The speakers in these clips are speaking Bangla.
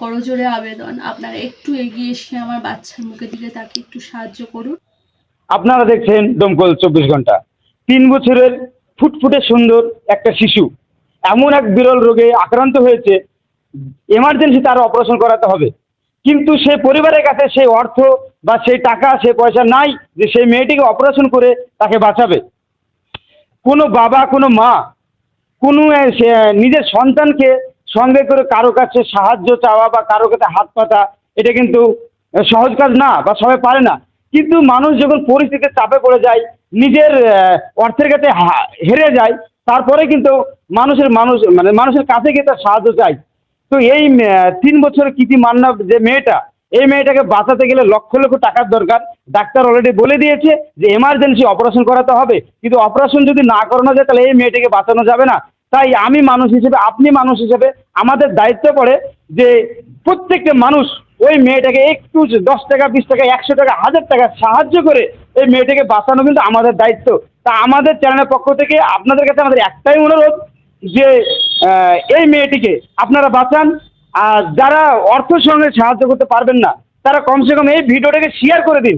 করজোরে আবেদন। আপনারা একটু এগিয়ে এসে আমার বাচ্চার মুখের দিকে তাকে একটু সাহায্য করুন। আপনারা দেখছেন দমকল চব্বিশ ঘণ্টা। তিন বছরের ফুটফুটে সুন্দর একটা শিশু, এমন এক বিরল রোগে আক্রান্ত হয়েছে এমার্জেন্সি তার অপারেশন করাতে হবে। কিন্তু সে পরিবারের কাছে সেই অর্থ বা সেই টাকা, সে পয়সা নাই যে সেই মেয়েটিকে অপারেশন করে তাকে বাঁচাবে। কোনো বাবা, কোনো মা, কোনো নিজের সন্তানকে সঙ্গে করে কারও কাছে সাহায্য চাওয়া বা কারও কাছে হাত পাতা, এটা কিন্তু সহজ কাজ না বা সবাই পারে না। কিন্তু মানুষ যখন পরিস্থিতির চাপে পড়ে যায়, নিজের অর্থের কাছে হেরে যায়, তারপরে কিন্তু মানুষের মানুষ মানে মানুষের কাছে গিয়ে তার সাহায্য চাই তো এই তিন বছরের কৃতি মান্না যে মেয়েটা, এই মেয়েটাকে বাঁচাতে গেলে লক্ষ লক্ষ টাকার দরকার। ডাক্তার অলরেডি বলে দিয়েছে যে এমার্জেন্সি অপারেশন করাতে হবে। কিন্তু অপারেশন যদি না করানো যায়, তাহলে এই মেয়েটাকে বাঁচানো যাবে না। তাই আমি মানুষ হিসেবে, আপনি মানুষ হিসেবে আমাদের দায়িত্ব পড়ে যে প্রত্যেকটা মানুষ ওই মেয়েটাকে একটু দশ টাকা, বিশ টাকা, একশো টাকা, হাজার টাকা সাহায্য করে এই মেয়েটাকে বাঁচানো কিন্তু আমাদের দায়িত্ব। তা আমাদের চ্যানেলের পক্ষ থেকে আপনাদের কাছে আমাদের একটাই অনুরোধ যে এই মেয়েটিকে আপনারা বাঁচান। আর যারা অর্থের সঙ্গে সাহায্য করতে পারবেন না, তারা কমসে কম এই ভিডিওটাকে শেয়ার করে দিন।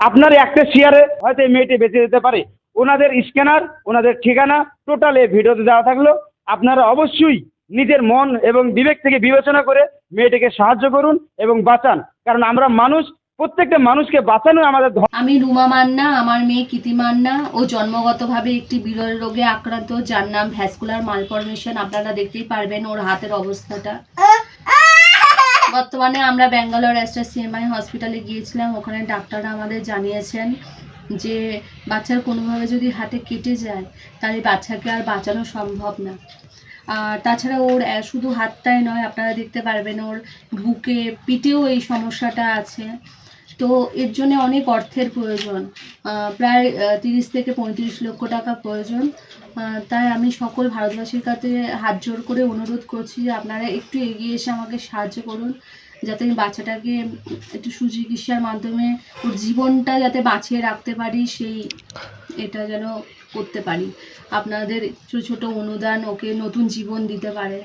আপনার একটা শেয়ারে হয়তো এই মেয়েটি বেঁচে যেতে পারে। ওনাদের স্ক্যানার, ওনাদের ঠিকানা টোটাল এই ভিডিওতে দেওয়া থাকল। আপনারা অবশ্যই নিজের মন এবং বিবেক থেকে বিবেচনা করে মেয়েটিকে সাহায্য করুন এবং বাঁচান। কারণ আমরা মানুষ, প্রত্যেকটা মানুষকে বাঁচানো আমাদের আমি রুমা মান্না, আমার মেয়ে কৃতি মান্না ও জন্মগতভাবে একটি বিরল রোগে আক্রান্ত, যার নাম ভ্যাসকুলার মালফরমেশন। আপনারা দেখতেই পারবেন ওর হাতের অবস্থাটা। বর্তমানে আমরা ব্যাঙ্গালোর একটা সিএমআই হসপিটালে গিয়েছিলাম, ওখানে ডাক্তাররা আমাদের জানিয়েছেন যে বাচ্চার কোনোভাবে যদি হাতে কেটে যায়, তাহলে বাচ্চাকে আর বাঁচানো সম্ভব না। আর তাছাড়া ওর শুধু হাতটাই নয়, আপনারা দেখতে পারবেন ওর বুকে, পিঠেও এই সমস্যাটা আছে। তো এর জন্য অনেক অর্থের প্রয়োজন। প্রায় তিরিশ থেকে পঁয়ত্রিশ লক্ষ টাকা প্রয়োজন। তাই আমি সকল ভারতবাসীর কাছে হাত জোর করে অনুরোধ করছি যে আপনারা একটু এগিয়ে এসে আমাকে সাহায্য করুন। যাতে আমি বাচ্চাটাকে একটু সুচিকিৎসার মাধ্যমে ওর জীবনটা যাতে বাঁচিয়ে রাখতে পারি, সেই এটা যেন করতে পারি। আপনাদের ছোটো ছোটো অনুদান, ওকে নতুন জীবন দিতে পারে।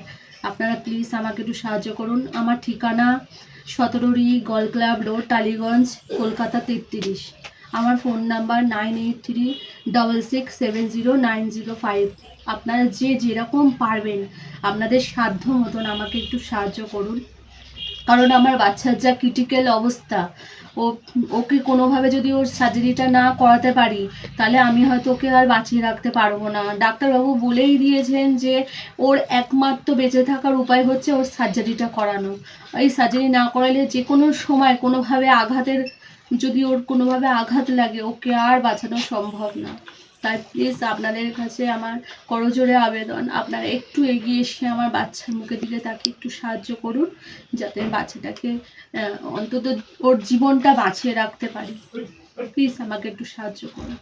আপনারা প্লিজ আমাকে একটু সাহায্য করুন। আমার ঠিকানা সতেরোরি golf club road, Tollygunge, Kolkata তেত্রিশ। আমার phone number nine eight three double six seven zero nine zero five আপনারা যে যেরকম পারবেন, আপনাদের সাধ্য মতন আমাকে একটু সাহায্য করুন। কারণ আমার বাচ্চার যা ক্রিটিক্যাল অবস্থা, ও, ওকে কোনোভাবে যদি ওর সার্জারিটা না করাতে পারি, তাহলে আমি হয়তো ওকে আর বাঁচিয়ে রাখতে পারব না। ডাক্তারবাবু বলেই দিয়েছেন যে ওর একমাত্র বেঁচে থাকার উপায় হচ্ছে ওর সার্জারিটা করানো। এই সার্জারি না করালে যে কোনো সময় কোনোভাবে আঘাতের, যদি ওর কোনোভাবে আঘাত লাগে, ওকে আর বাঁচানো সম্ভব না। তাই প্লিজ আপনাদের কাছে আমার করজোরে আবেদন। আপনারা একটু এগিয়ে এসে আমার বাচ্চার মুখে দিলে তাকে একটু সাহায্য করুন, যাতে বাচ্চাটাকে অন্তত ওর জীবনটা বাঁচিয়ে রাখতে পারি। প্লিজ আমাকে একটু সাহায্য করুন।